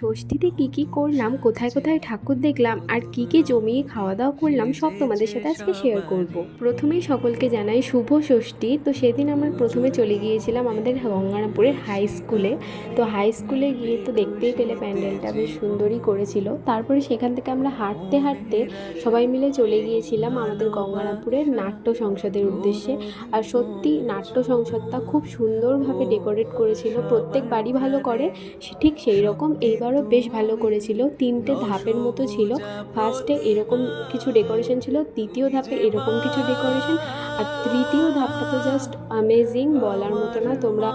ষষ্ঠীতে কি কি করলাম, কোথায় কোথায় ঠাকুর দেখলাম, আর কি কি জমিয়ে খাওয়া দাওয়া করলাম, সব তোমাদের সাথে আজকে শেয়ার করব। প্রথমেই সকলকে জানাই শুভ ষষ্ঠী। তো সেদিন আমরা প্রথমে চলে গিয়েছিলাম আমাদের গঙ্গারামপুরের হাই স্কুলে তো হাই স্কুলে গিয়ে তো দেখতেই পেলে প্যান্ডেলটা বেশ সুন্দরই করেছিল। তারপরে সেখান থেকে আমরা হাঁটতে হাঁটতে সবাই মিলে চলে গিয়েছিলাম আমাদের গঙ্গারামপুরের নাট্য সংসদের উদ্দেশ্যে। আর সত্যি নাট্য সংসদটা খুব সুন্দরভাবে ডেকোরেট করেছিল। প্রত্যেক বাড়ি ভালো করে ঠিক সেই রকম। এইবারও বেশ ভালো করেছিল। তিনটে ধাপের মতো ছিল। ফার্স্টে এরকম কিছু ডেকোরেশন ছিল, দ্বিতীয় ধাপে এরকম কিছু ডেকোরেশন, আর তৃতীয় ধাপটা তো জাস্ট অ্যামেজিং বলার মতো না। তোমরা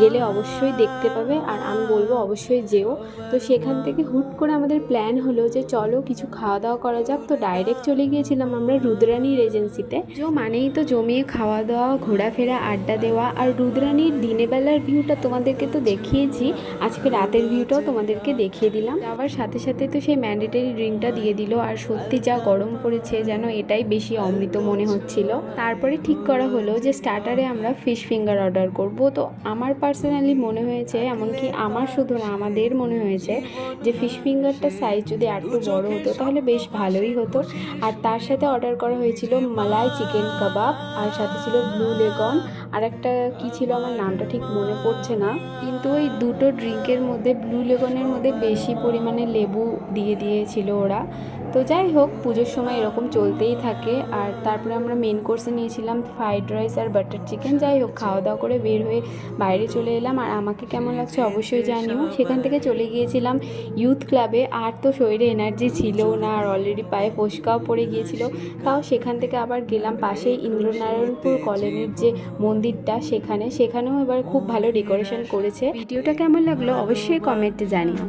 গেলে অবশ্যই দেখতে পাবে আর আমি বলব অবশ্যই যেও। তো সেখান থেকে হুট করে আমাদের প্ল্যান হলো যে চলো কিছু খাওয়া দাওয়া করা যাক। তো ডাইরেক্ট চলে গিয়েছিলাম আমরা রুদ্রাণীর এজেন্সিতে জো মানেই তো জমিয়ে খাওয়া দাওয়া, ঘোরাফেরা, আড্ডা দেওয়া। আর রুদ্রাণীর দিনের বেলার ভিউটা তোমাদেরকে তো দেখিয়েছি। আজকে রাতের ভিউটাও তোমাদেরকে দেখিয়ে দিলাম। যাওয়ার সাথে সাথে তো সেই ম্যান্ডেটারি ড্রিঙ্কটা দিয়ে দিল। আর সত্যি যা গরম পড়েছে যেন এটাই বেশি অমৃত মনে হচ্ছিল। তারপরে ঠিক করা হলো যে স্টার্টারে আমরা ফিশ ফিঙ্গার অর্ডার করব। তো আমার পার্সোনালি মনে হয়েছে, এমনকি আমার শুধু না, আমাদের মনে হয়েছে যে ফিশ ফিঙ্গারটা সাইজ যদি একটু বড় হতো, তাহলে বেশ ভালোই হতো। আর তার সাথে অর্ডার করা হয়েছিল মালাই চিকেন কাবাব আর সাথে ছিল ব্লু লেগন আর একটা কী ছিল আমার নামটা ঠিক মনে পড়ছে না, কিন্তু ওই দুটো ড্রিঙ্কের মধ্যে ব্লু লেগনের মধ্যে বেশি পরিমাণে লেবু দিয়ে দিয়েছিল ওরা। তো যাই হোক, পুজোর সময় এরকম চলতেই থাকে। আর তারপরে আমরা মেন কোর্সে নিয়েছিলাম ফ্রাইড রাইস আর বাটার চিকেন যাই হোক খাওয়া দাওয়া করে বের হয়ে বাইরে চলে এলাম। আর আমাকে কেমন লাগছে অবশ্যই জানিও। সেখান থেকে চলে গিয়েছিলাম ইউথ ক্লাবে আর তো শরীরে এনার্জি ছিল না, আর অলরেডি পায়ে ফোসকাও পড়ে গিয়েছিল। তাও সেখান থেকে আবার গেলাম পাশেই ইন্দ্রনারায়ণপুর কলোনির যে মন্দিরটা সেখানে সেখানেও এবার খুব ভালো ডেকোরেশন করেছে। ভিডিওটা কেমন লাগল অবশ্যই কমেন্টে জানিও।